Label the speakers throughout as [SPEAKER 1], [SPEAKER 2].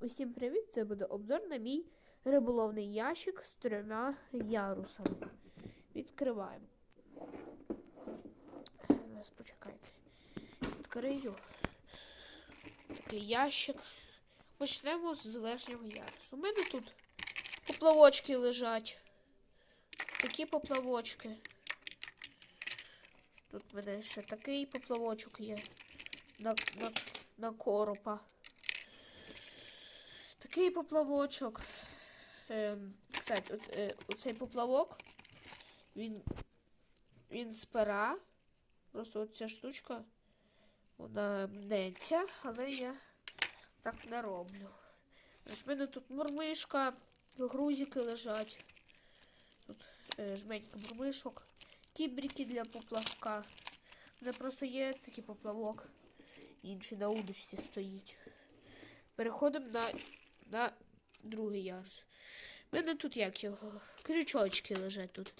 [SPEAKER 1] Усім привіт! Це буде обзор на мій риболовний ящик з трьома ярусами. Відкриваємо. Зараз почекайте. Відкрию. Такий ящик. Почнемо з верхнього ярусу. У мене тут поплавочки лежать. Такі поплавочки. Тут в мене ще такий поплавочок є. На, на, на коропа. Такий поплавочок. Ем, кстати, от, е, оцей поплавок, він, він з пера. Просто оця штучка, вона мнеться, але я так не роблю. В мене тут мурмишка, грузики лежать. Тут е, жменька мурмишок, кібрики для поплавка. У мене просто є такий поплавок. Інший на удочці стоїть. Переходимо на, на другий ярус. У мене тут як його? Крючочки лежать тут.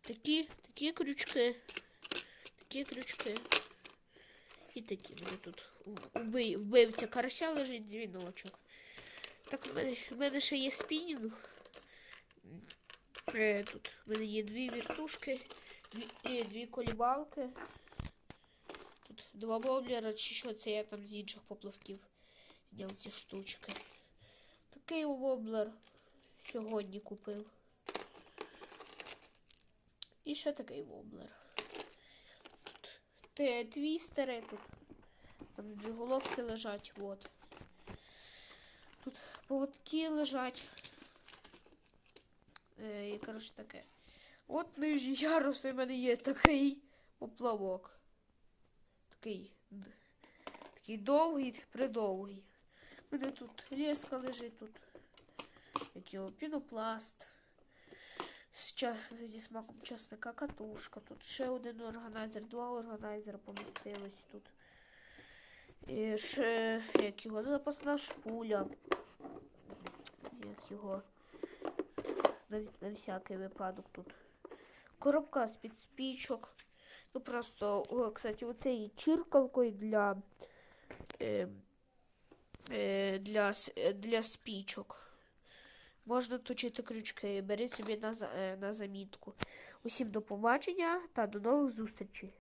[SPEAKER 1] Такі, такі крючки. Такі крючки. І такі мене тут. Вбив, вбивця карася лежить дзвіночок. Так, в мене, в мене ще є спінінг. Е, тут в мене є дві віртушки, дві, дві колібалки. Тут два воблера, чи що це я там з інших поплавків зняв ці штучки. Такий воблер сьогодні купив. І ще такий воблер. Тут твістери тут. Там джиголовки лежать, от. Тут поводки лежать. Е, і коротше таке. От нижній ярус у мене є такий поплавок. Такий. Такий довгий, придовгий. Мене тут леска лежить тут. Як пінопласт. З. Зі смаком часника катушка. Тут ще один органайзер, два органайзера помістилось тут. І ще як його запасна шпуля. Як його. На, на всякий випадок тут. Коробка з-під спічок. Ну просто, о, кстати, оцею чиркалкою для. Е, для, е, для спічок. Можна точити крючки. Беріть собі на, е, на замітку. Усім до побачення та до нових зустрічей.